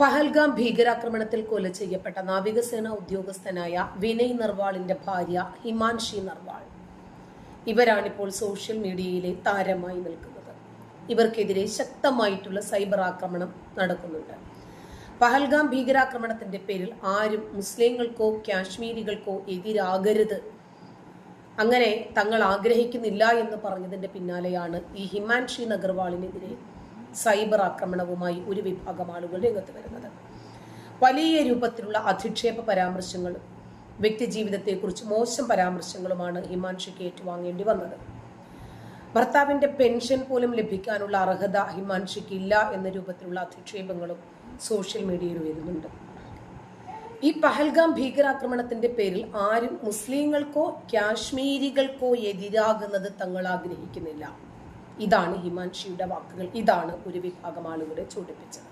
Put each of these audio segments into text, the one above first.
പഹൽഗാം ഭീകരാക്രമണത്തിൽ കൊല ചെയ്യപ്പെട്ട നാവികസേന ഉദ്യോഗസ്ഥനായ വിനയ് നർവാളിന്റെ ഭാര്യ ഹിമാൻഷി നർവാൾ. ഇവരാണിപ്പോൾ സോഷ്യൽ മീഡിയയിലെ താരമായി നിൽക്കുന്നത്. ഇവർക്കെതിരെ ശക്തമായിട്ടുള്ള സൈബർ ആക്രമണം നടക്കുന്നുണ്ട്. പഹൽഗാം ഭീകരാക്രമണത്തിന്റെ പേരിൽ ആരും മുസ്ലിങ്ങൾക്കോ കാശ്മീരികൾക്കോ എതിരാകരുത്. അങ്ങനെ തങ്ങൾ ആഗ്രഹിക്കുന്നില്ല എന്ന് പറഞ്ഞതിന്റെ പിന്നാലെയാണ് ഈ ഹിമാൻഷി നഗർവാളിനെതിരെ സൈബർ ആക്രമണവുമായി ഒരു വിഭാഗം ആളുകൾ രംഗത്ത് വരുന്നത്. വലിയ രൂപത്തിലുള്ള അധിക്ഷേപ പരാമർശങ്ങളും വ്യക്തിജീവിതത്തെക്കുറിച്ച് മോശം പരാമർശങ്ങളുമാണ് ഹിമാൻഷിക്ക് ഏറ്റുവാങ്ങേണ്ടി വന്നത്. ഭർത്താവിന്റെ പെൻഷൻ പോലും ലഭിക്കാനുള്ള അർഹത ഹിമാൻഷിക്ക് ഇല്ല എന്ന രൂപത്തിലുള്ള അധിക്ഷേപങ്ങളും സോഷ്യൽ മീഡിയയിൽ വരുന്നുണ്ട് ഈ പഹൽഗാം ഭീകരാക്രമണത്തിന്റെ പേരിൽ ആരും മുസ്ലിങ്ങൾക്കോ കാശ്മീരികൾക്കോ എതിരാകുന്നത് തങ്ങൾ ആഗ്രഹിക്കുന്നില്ല. ഇതാണ് ഹിമാൻഷിയുടെ വാക്കുകൾ. ഇതാണ് ഒരു വിഭാഗം ആളുകളെ ചൂടിപ്പിച്ചത്.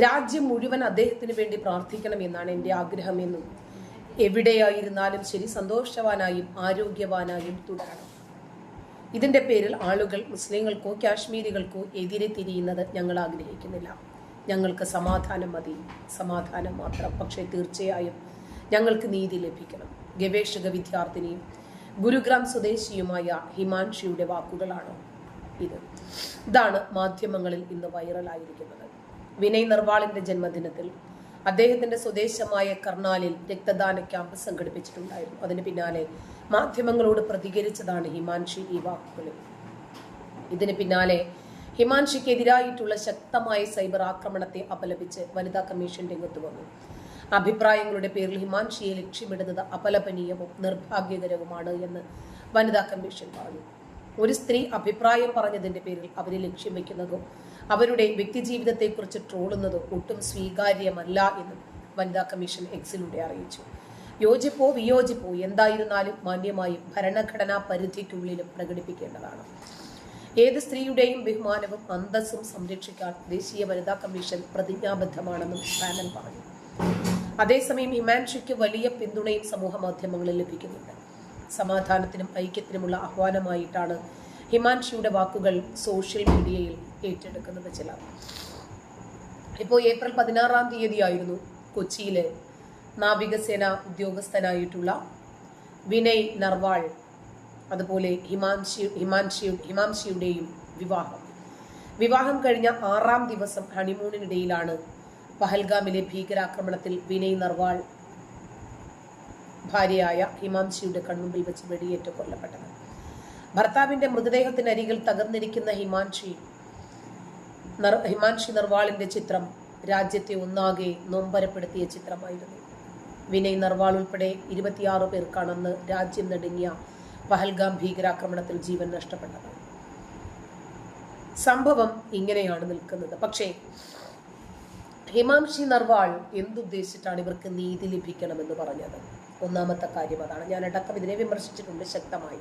രാജ്യം മുഴുവൻ അദ്ദേഹത്തിന് വേണ്ടി പ്രാർത്ഥിക്കണം എന്നാണ് എന്റെ ആഗ്രഹമെന്നും എവിടെയായിരുന്നാലും ശരി സന്തോഷവാനായും ആരോഗ്യവാനായും തുടരണം. ഇതിന്റെ പേരിൽ ആളുകൾ മുസ്ലിങ്ങൾക്കോ കാശ്മീരികൾക്കോ എതിരെ തിരിയുന്നത് ഞങ്ങൾ ആഗ്രഹിക്കുന്നില്ല. ഞങ്ങൾക്ക് സമാധാനം മതി. സമാധാനം മാത്രം. പക്ഷേ തീർച്ചയായും ഞങ്ങൾക്ക് നീതി ലഭിക്കണം. ഗവേഷക വിദ്യാർത്ഥിനിയും ഗുരുഗ്രാം സ്വദേശിയുമായ ഹിമാൻഷിയുടെ വാക്കുകളാണ് ഇത്. ഇതാണ് മാധ്യമങ്ങളിൽ ഇന്ന് വൈറലായിരിക്കുന്നത്. വിനയ് നർവാളിന്റെ ജന്മദിനത്തിൽ അദ്ദേഹത്തിന്റെ സ്വദേശമായ കർണാലിൽ രക്തദാന ക്യാമ്പ് സംഘടിപ്പിച്ചിട്ടുണ്ടായിരുന്നു. അതിന് പിന്നാലെ മാധ്യമങ്ങളോട് പ്രതികരിച്ചതാണ് ഹിമാൻഷി ഈ വാക്കുകളിൽ ഇതിന് പിന്നാലെ ഹിമാൻഷിക്കെതിരായിട്ടുള്ള ശക്തമായ സൈബർ ആക്രമണത്തെ അപലപിച്ച് വനിതാ കമ്മീഷൻ രംഗത്ത് വന്നു. അഭിപ്രായങ്ങളുടെ പേരിൽ ഹിമാൻഷിയെ ലക്ഷ്യമിടുന്നത് അപലപനീയവും നിർഭാഗ്യകരവുമാണ് എന്ന് വനിതാ കമ്മീഷൻ പറഞ്ഞു. ഒരു സ്ത്രീ അഭിപ്രായം പറഞ്ഞതിന്റെ പേരിൽ അവരെ ലക്ഷ്യം വെക്കുന്നതോ അവരുടെ വ്യക്തിജീവിതത്തെക്കുറിച്ച് ട്രോളുന്നതോ ഒട്ടും സ്വീകാര്യമല്ല എന്നും വനിതാ കമ്മീഷൻ എക്സിലൂടെ അറിയിച്ചു. യോജിപ്പോ വിയോജിപ്പോ എന്തായിരുന്നാലും മാന്യമായി ഭരണഘടനാ പരിധിക്കുള്ളിലും പ്രകടിപ്പിക്കേണ്ടതാണ്. ഏത് സ്ത്രീയുടെയും ബഹുമാനവും അന്തസ്സും സംരക്ഷിക്കാൻ ദേശീയ വനിതാ കമ്മീഷൻ പ്രതിജ്ഞാബദ്ധമാണെന്നും പാനൽ പറഞ്ഞു. അതേസമയം ഹിമാൻഷിക്ക് വലിയ പിന്തുണയും സമൂഹ മാധ്യമങ്ങളിൽ ലഭിക്കുന്നുണ്ട്. സമാധാനത്തിനും ഐക്യത്തിനുമുള്ള ആഹ്വാനമായിട്ടാണ് ഹിമാൻഷിയുടെ വാക്കുകൾ സോഷ്യൽ മീഡിയയിൽ ഏറ്റെടുക്കുന്നത് ചിലർ ഇപ്പോൾ ഏപ്രിൽ പതിനാറാം തീയതിയായിരുന്നു കൊച്ചിയിലെ നാവികസേന ഉദ്യോഗസ്ഥനായിട്ടുള്ള വിനയ് നർവാൾ അതുപോലെ ഹിമാൻഷി ഹിമാൻഷി ഹിമാൻഷിയുടെയും വിവാഹം. വിവാഹം കഴിഞ്ഞ ആറാം ദിവസം ഹണിമൂണിനിടയിലാണ് പഹൽഗാമിലെ ഭീകരാക്രമണത്തിൽ വിനയ് നർവാൾ ഭാര്യയായ ഹിമാംശിയുടെ കൺമുമ്പിൽ വെച്ച് വെടിയേറ്റ് കൊല്ലപ്പെട്ടത്. ഭർത്താവിന്റെ മൃതദേഹത്തിനരികിൽ തകർന്നിരിക്കുന്ന ഹിമാൻഷി നർ- ഹിമാൻഷി നർവാളിന്റെ ചിത്രം രാജ്യത്തെ ഒന്നാകെ നൊമ്പരപ്പെടുത്തിയ ചിത്രമായിരുന്നു. വിനയ് നർവാൾ ഉൾപ്പെടെ ഇരുപത്തിയാറ് പേർക്കാണെന്ന് രാജ്യം നെടുങ്ങിയ പഹൽഗാം ഭീകരാക്രമണത്തിൽ ജീവൻ നഷ്ടപ്പെട്ടത്. സംഭവം ഇങ്ങനെയാണ് നിൽക്കുന്നത്. പക്ഷേ ഹിമാംഷി നർവാൾ എന്തുദ്ദേശിച്ചിട്ടാണ് ഇവർക്ക് നീതി ലഭിക്കണമെന്ന് പറഞ്ഞത്? ഒന്നാമത്തെ കാര്യം അതാണ്. ഞാൻ അടക്കം ഇതിനെ വിമർശിച്ചിട്ടുണ്ട് ശക്തമായി.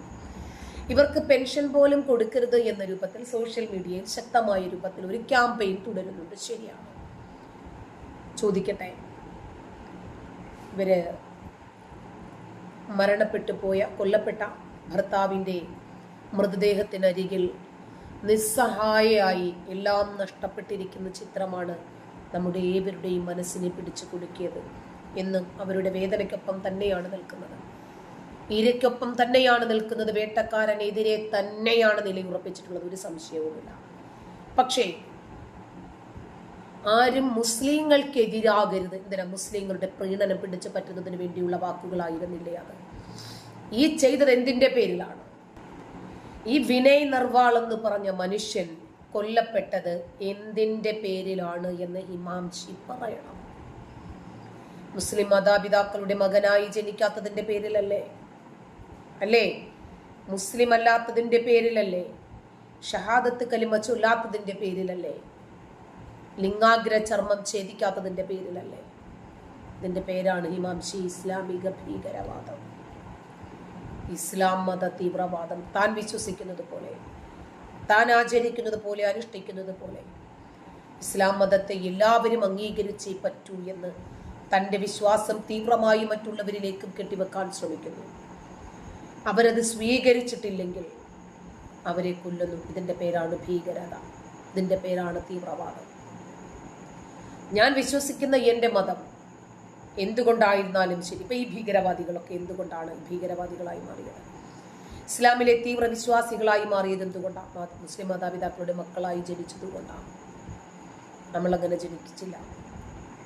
ഇവർക്ക് പെൻഷൻ പോലും കൊടുക്കരുത് എന്ന രൂപത്തിൽ സോഷ്യൽ മീഡിയയിൽ ശക്തമായ രൂപത്തിൽ ഒരു ക്യാമ്പയിൻ തുടരുന്നുണ്ട്. ശരിയാണ്. ചോദിക്കട്ടെ? ഇവർ മരണപ്പെട്ടു പോയ കൊല്ലപ്പെട്ട ഭർത്താവിന്റെ മൃതദേഹത്തിനരികിൽ നിസ്സഹായയായി എല്ലാം നഷ്ടപ്പെട്ടിരിക്കുന്ന ചിത്രമാണ് നമ്മുടെ ഏവരുടെയും മനസ്സിനെ പിടിച്ചു കുടുക്കിയത് എന്നും അവരുടെ വേദനയ്ക്കൊപ്പം തന്നെയാണ് നിൽക്കുന്നത്. ഇരയ്ക്കൊപ്പം തന്നെയാണ് നിൽക്കുന്നത് വേട്ടക്കാരനെതിരെ തന്നെയാണ് നിലയുറപ്പിച്ചിട്ടുള്ളത് ഒരു സംശയവുമില്ല. പക്ഷേ ആരും മുസ്ലിങ്ങൾക്കെതിരാകരുത്. എന്തിനാ? മുസ്ലിങ്ങളുടെ പ്രീണനം പിടിച്ചു പറ്റുന്നതിന് വേണ്ടിയുള്ള വാക്കുകളായിരുന്നില്ലേ അത്? ഈ ചെയ്തത് എന്തിന്റെ പേരിലാണ്? ഈ വിനയ് നർവാൾ എന്ന് പറഞ്ഞ മനുഷ്യൻ കൊല്ലപ്പെട്ടത് എന്തിന്റെ പേരിലാണ് എന്ന് ഹിമാംശി പറയണം. മുസ്ലിം മാതാപിതാക്കളുടെ മകനായി ജനിക്കാത്തതിന്റെ പേരിലല്ലേ? അല്ലേ? മുസ്ലിം അല്ലാത്തതിന്റെ പേരിലല്ലേ? ഷഹാദത്ത് കലിമ ചൊല്ലാത്തതിന്റെ പേരിലല്ലേ? ലിംഗാഗ്ര ചർമ്മം ഛേദിക്കാത്തതിന്റെ പേരിലല്ലേ? ഇതിന്റെ പേരാണ് ഹിമാംശി ഇസ്ലാമിക ഭീകരവാദം. ഇസ്ലാം മത തീവ്രവാദം. താൻ വിശ്വസിക്കുന്നത് പോലെ താൻ ആചരിക്കുന്നത് പോലെ അനുഷ്ഠിക്കുന്നത് പോലെ ഇസ്ലാം മതത്തെ എല്ലാവരും അംഗീകരിച്ചേ പറ്റൂ എന്ന് തന്റെ വിശ്വാസം തീവ്രമായി മറ്റുള്ളവരിലേക്കും കെട്ടിവെക്കാൻ ശ്രമിക്കുന്നു. അവരത് സ്വീകരിച്ചിട്ടില്ലെങ്കിൽ അവരെ കൊല്ലുന്നു. ഇതിന്റെ പേരാണ് ഭീകരത. ഇതിന്റെ പേരാണ് തീവ്രവാദം. ഞാൻ വിശ്വസിക്കുന്ന എന്റെ മതം എന്തുകൊണ്ടായിരുന്നാലും ശരി. ഇപ്പം ഈ ഭീകരവാദികളൊക്കെ എന്തുകൊണ്ടാണ് ഭീകരവാദികളായി മാറിയത്? ഇസ്ലാമിലെ തീവ്ര വിശ്വാസികളായി മാറിയത് എന്തുകൊണ്ടാണ്? മുസ്ലിം മാതാപിതാക്കളുടെ മക്കളായി ജനിച്ചതുകൊണ്ടാണ് നമ്മളങ്ങനെ ജനിച്ചില്ല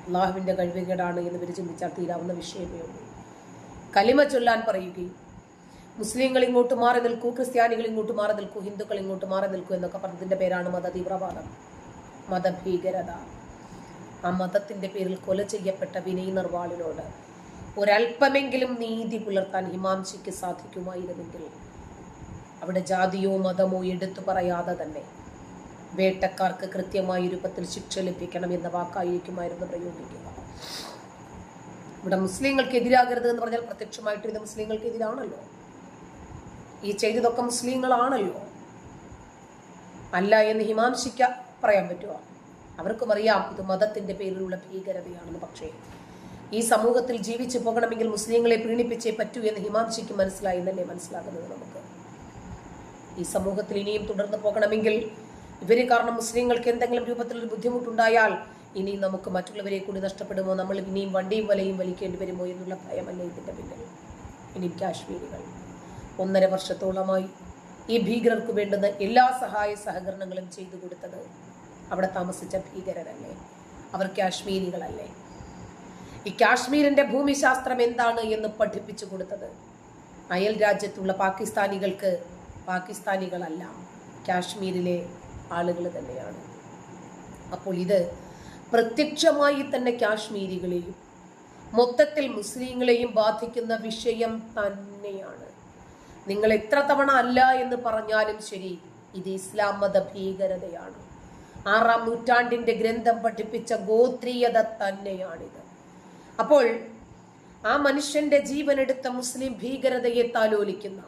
അള്ളാഹുവിന്റെ കഴിവുകേടാണ് എന്ന് ഇവർ ചിന്തിച്ചാൽ തീരാവുന്ന വിഷയമേ ഉള്ളൂ. കലിമ ചൊല്ലാൻ പറയുകയും മുസ്ലിങ്ങൾ ഇങ്ങോട്ട് മാറി നിൽക്കൂ ക്രിസ്ത്യാനികൾ ഇങ്ങോട്ട് മാറി നിൽക്കൂ ഹിന്ദുക്കൾ ഇങ്ങോട്ട് മാറി നിൽക്കൂ എന്നൊക്കെ പറഞ്ഞതിന്റെ പേരാണ് മത തീവ്രവാദം. മതഭീകരത ആ മതത്തിന്റെ പേരിൽ കൊല ചെയ്യപ്പെട്ട വിനയ് നിർവാളിനോട് ഒരല്പമെങ്കിലും നീതി പുലർത്താൻ ഹിമാംശിക്ക് സാധിക്കുമായിരുന്നെങ്കിൽ അവിടെ ജാതിയോ മതമോ എടുത്തു പറയാതെ തന്നെ വേട്ടക്കാർക്ക് കൃത്യമായ രൂപത്തിൽ ശിക്ഷ ലഭിക്കണം എന്ന വാക്കായിരിക്കുമായിരുന്നു പ്രയോഗിക്കുക. ഇവിടെ മുസ്ലിങ്ങൾക്ക് എതിരാകരുത് എന്ന് പറഞ്ഞാൽ പ്രത്യക്ഷമായിട്ട് ഇത് മുസ്ലിങ്ങൾക്ക് എതിരാണല്ലോ. ഈ ചെയ്തതൊക്കെ മുസ്ലിങ്ങളാണല്ലോ. അല്ല എന്ന് ഹിമാംശിക്ക പറയാൻ പറ്റുമോ? അവർക്കും അറിയാം ഇത് മതത്തിന്റെ പേരിലുള്ള ഭീകരതയാണെന്ന്. പക്ഷേ ഈ സമൂഹത്തിൽ ജീവിച്ചു പോകണമെങ്കിൽ മുസ്ലിങ്ങളെ പ്രീണിപ്പിച്ചേ പറ്റൂ എന്ന് ഹിമാംശിക്ക് മനസ്സിലായി എന്നല്ലേ മനസ്സിലാകുന്നത് നമുക്ക്? ഈ സമൂഹത്തിൽ ഇനിയും തുടർന്ന് പോകണമെങ്കിൽ ഇവർ കാരണം മുസ്ലിങ്ങൾക്ക് എന്തെങ്കിലും രൂപത്തിലൊരു ബുദ്ധിമുട്ടുണ്ടായാൽ ഇനി നമുക്ക് മറ്റുള്ളവരെ കൂടി നഷ്ടപ്പെടുമോ? നമ്മൾ ഇനിയും വണ്ടിയും വലയും വലിക്കേണ്ടി വരുമോ എന്നുള്ള ഭയമല്ല ഇതിന്റെ പിന്നിൽ. ഇനി കാശ്മീരികൾ ഒന്നര വർഷത്തോളമായി ഈ ഭീകരർക്ക് വേണ്ടുന്ന എല്ലാ സഹായ സഹകരണങ്ങളും ചെയ്തു കൊടുത്തത് അവിടെ താമസിച്ച ഭീകരരല്ലേ? അവർ കാശ്മീരികളല്ലേ? ഈ കാശ്മീരിന്റെ ഭൂമിശാസ്ത്രം എന്താണ് എന്ന് പഠിപ്പിച്ചു കൊടുത്തത്? അയൽ രാജ്യത്തുള്ള പാകിസ്ഥാനികൾക്ക് പാകിസ്ഥാനികളല്ല കാശ്മീരിലെ ആളുകൾ തന്നെയാണ്. അപ്പോൾ ഇത് പ്രത്യക്ഷമായി തന്നെ കാശ്മീരികളെയും മൊത്തത്തിൽ മുസ്ലിങ്ങളെയും ബാധിക്കുന്ന വിഷയം തന്നെയാണ്. നിങ്ങൾ എത്ര തവണ അല്ല എന്ന് പറഞ്ഞാലും ശരി ഇത് ഇസ്ലാം മത ഭീകരതയാണ്. ആറാം നൂറ്റാണ്ടിന്റെ ഗ്രന്ഥം പഠിപ്പിച്ച ഗോത്രീയത തന്നെയാണിത്. അപ്പോൾ ആ മനുഷ്യന്റെ ജീവനെടുത്ത മുസ്ലിം ഭീകരതയെ താലോലിക്കുന്ന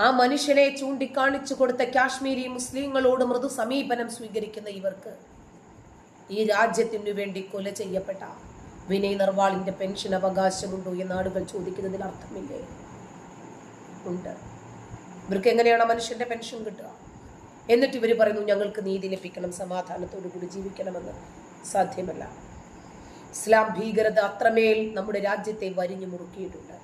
ആ മനുഷ്യനെ ചൂണ്ടിക്കാണിച്ചു കൊടുത്ത കാശ്മീരി മുസ്ലിങ്ങളോട് മൃദു സമീപനം സ്വീകരിക്കുന്ന ഇവർക്ക് ഈ രാജ്യത്തിനു വേണ്ടി കൊല ചെയ്യപ്പെട്ട വിനയ് നർവാളിന്റെ പെൻഷൻ അവകാശമുണ്ടോ എന്ന് ആളുകൾ ചോദിക്കുന്നതിൽ അർത്ഥമില്ലേ? ഉണ്ട്. ഇവർക്ക് എങ്ങനെയാണ് മനുഷ്യന്റെ പെൻഷൻ കിട്ടുക? എന്നിട്ട് ഇവർ പറയുന്നു ഞങ്ങൾക്ക് നീതി ലഭിക്കണം സമാധാനത്തോടു കൂടി ജീവിക്കണമെന്ന് സാധ്യമല്ല. ഇസ്ലാം ഭീകരത അത്രമേൽ നമ്മുടെ രാജ്യത്തെ വരിഞ്ഞു മുറുക്കിയിട്ടുണ്ട്.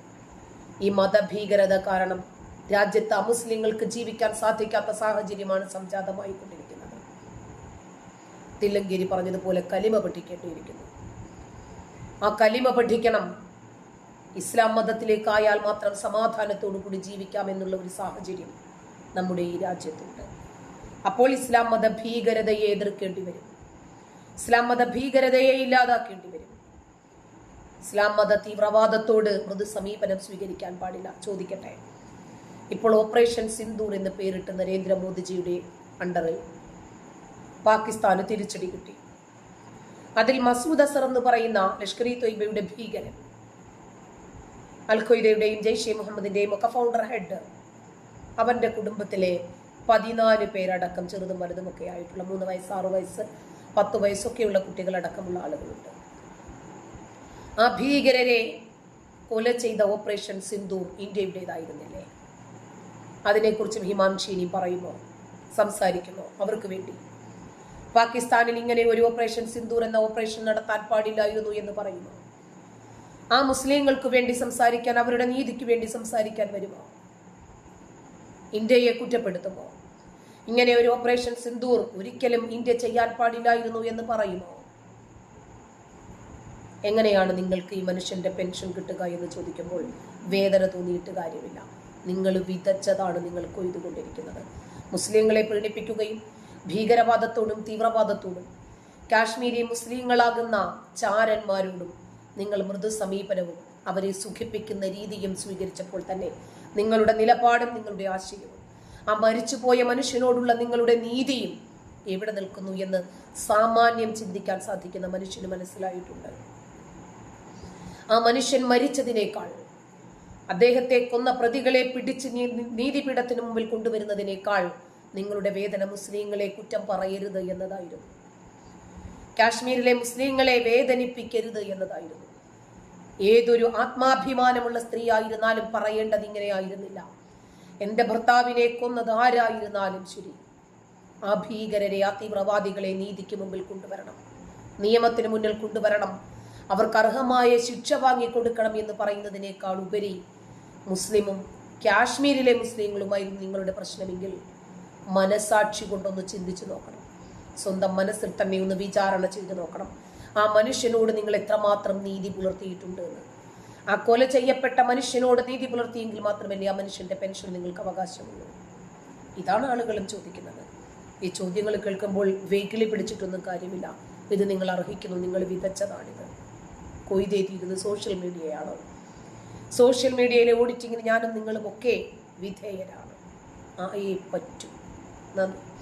ഈ മതഭീകരത കാരണം രാജ്യത്ത് അമുസ്ലിങ്ങൾക്ക് ജീവിക്കാൻ സാധിക്കാത്ത സാഹചര്യമാണ് സംജാതമായി കൊണ്ടിരിക്കുന്നത് തില്ലങ്കേരി പറഞ്ഞതുപോലെ കലിമ പഠിക്കേണ്ടിയിരിക്കുന്നു ആ കലിമ പഠിക്കണം. ഇസ്ലാം മതത്തിലേക്കായാൽ മാത്രം സമാധാനത്തോടു കൂടി ജീവിക്കാം എന്നുള്ള ഒരു സാഹചര്യം നമ്മുടെ ഈ രാജ്യത്തുണ്ട്. അപ്പോൾ ഇസ്ലാം മത ഭീകരതയെ എതിർക്കേണ്ടി വരും. ഇസ്ലാം മത ഭീകരതയെ ഇല്ലാതാക്കേണ്ടി വരും. ഇസ്ലാം മത തീവ്രവാദത്തോട് മൃദു സമീപനം സ്വീകരിക്കാൻ പാടില്ല. ചോദിക്കട്ടെ. ഇപ്പോൾ ഓപ്പറേഷൻ സിന്ധൂർ എന്ന് പേരിട്ട് നരേന്ദ്രമോദിജിയുടെ അണ്ടറിൽ പാകിസ്ഥാന് തിരിച്ചടി കിട്ടി. അതിൽ മസൂദ് അസർ എന്ന് പറയുന്ന ലഷ്കർ ഇ തൊയ്ബയുടെ ഭീകരൻ അൽ ഖ്വയ്ദയുടെയും ജയ്ഷെ മുഹമ്മദിന്റെയും ഒക്കെ ഫൗണ്ടർ ഹെഡ് അവന്റെ കുടുംബത്തിലെ പതിനാല് പേരടക്കം ചെറുതും വലുതുമൊക്കെ ആയിട്ടുള്ള മൂന്ന് വയസ്സ് ആറു വയസ്സ് പത്ത് വയസ്സൊക്കെയുള്ള കുട്ടികളടക്കമുള്ള ആളുകളുണ്ട്. ആ ഭീകരരെ കൊല ചെയ്ത ഓപ്പറേഷൻ സിന്ധൂർ ഇന്ത്യയുടേതായിരുന്നില്ലേ? അതിനെക്കുറിച്ചും ഹിമാംശിനി പറയുമോ? സംസാരിക്കുമോ അവർക്ക് വേണ്ടി. പാകിസ്ഥാനിൽ ഇങ്ങനെ ഒരു ഓപ്പറേഷൻ സിന്ദൂർ എന്ന ഓപ്പറേഷൻ നടത്താൻ പാടില്ലായിരുന്നു എന്ന് പറയുന്നു. ആ മുസ്ലിങ്ങൾക്ക് വേണ്ടി സംസാരിക്കാൻ അവരുടെ നീതിക്ക് വേണ്ടി സംസാരിക്കാൻ വരുമോ? ഇന്ത്യയെ കുറ്റപ്പെടുത്തുമോ? ഇങ്ങനെ ഒരു ഓപ്പറേഷൻ സിന്ദൂർ ഒരിക്കലും ഇന്ത്യ ചെയ്യാൻ പാടില്ലായിരുന്നു എന്ന് പറയുമോ? എങ്ങനെയാണ് നിങ്ങൾക്ക് ഈ മനുഷ്യന്റെ പെൻഷൻ കിട്ടുക എന്ന് ചോദിക്കുമ്പോൾ വേദന തോന്നിയിട്ട് കാര്യമില്ല. നിങ്ങൾ വിതച്ചതാണ് നിങ്ങൾ കൊയ്തുകൊണ്ടിരിക്കുന്നത്. മുസ്ലിങ്ങളെ പ്രീണിപ്പിക്കുകയും ഭീകരവാദത്തോടും തീവ്രവാദത്തോടും കാശ്മീരി മുസ്ലിങ്ങളാകുന്ന ചാരന്മാരോടും നിങ്ങൾ മൃദു സമീപനവും അവരെ സുഖിപ്പിക്കുന്ന രീതിയും സ്വീകരിച്ചപ്പോൾ തന്നെ നിങ്ങളുടെ നിലപാടും നിങ്ങളുടെ ആശയവും ആ മരിച്ചുപോയ മനുഷ്യനോടുള്ള നിങ്ങളുടെ നീതിയും എവിടെ നിൽക്കുന്നു എന്ന് സാമാന്യം ചിന്തിക്കാൻ സാധിക്കുന്ന മനുഷ്യന് മനസ്സിലായിട്ടുണ്ട്. ആ മനുഷ്യൻ മരിച്ചതിനേക്കാൾ അദ്ദേഹത്തെ കൊന്ന പ്രതികളെ പിടിച്ച് നീതിപീഠത്തിന് മുമ്പിൽ കൊണ്ടുവരുന്നതിനേക്കാൾ നിങ്ങളുടെ വേദന മുസ്ലിങ്ങളെ കുറ്റം പറയരുത് എന്നതായിരുന്നു. കാശ്മീരിലെ മുസ്ലിങ്ങളെ വേദനിപ്പിക്കരുത് എന്നതായിരുന്നു. ഏതൊരു ആത്മാഭിമാനമുള്ള സ്ത്രീ ആയിരുന്നാലും പറയേണ്ടത് ഇങ്ങനെയായിരുന്നില്ല. എന്റെ ഭർത്താവിനെ കൊന്നത് ആരായിരുന്നാലും ശരി. ആ ഭീകരരെ ആ തീവ്രവാദികളെ നീതിക്ക് മുമ്പിൽ കൊണ്ടുവരണം. നിയമത്തിന് മുന്നിൽ കൊണ്ടുവരണം. അവർക്ക് അർഹമായ ശിക്ഷ വാങ്ങിക്കൊടുക്കണം എന്ന് പറയുന്നതിനേക്കാൾ ഉപരി മുസ്ലിമും കാശ്മീരിലെ മുസ്ലിങ്ങളുമായിരുന്നു നിങ്ങളുടെ പ്രശ്നമെങ്കിൽ മനസാക്ഷി കൊണ്ടൊന്ന് ചിന്തിച്ചു നോക്കണം. സ്വന്തം മനസ്സിൽ തന്നെ ഒന്ന് വിചാരണ ചെയ്ത് നോക്കണം. ആ മനുഷ്യനോട് നിങ്ങൾ എത്രമാത്രം നീതി പുലർത്തിയിട്ടുണ്ട് എന്ന്. ആ കൊല ചെയ്യപ്പെട്ട മനുഷ്യനോട് നീതി പുലർത്തിയെങ്കിൽ മാത്രമല്ലേ ആ മനുഷ്യന്റെ പെൻഷൻ നിങ്ങൾക്ക് അവകാശമുള്ളൂ? ഇതാണ് ആളുകളും ചോദിക്കുന്നത്. ഈ ചോദ്യങ്ങൾ കേൾക്കുമ്പോൾ വെയിക്കിളി പിടിച്ചിട്ടൊന്നും കാര്യമില്ല. ഇത് നിങ്ങൾ അർഹിക്കുന്നു നിങ്ങൾ വിതച്ചതാണിത്. കൊയ്തേറ്റിയിരുന്നത് സോഷ്യൽ മീഡിയയാണ് സോഷ്യൽ മീഡിയയിലെ ഓഡിറ്റിങ്ങിന് ഞാനും നിങ്ങളും ഒക്കെ വിധേയരാണ്. ആയേ പറ്റൂ. നന്ദി.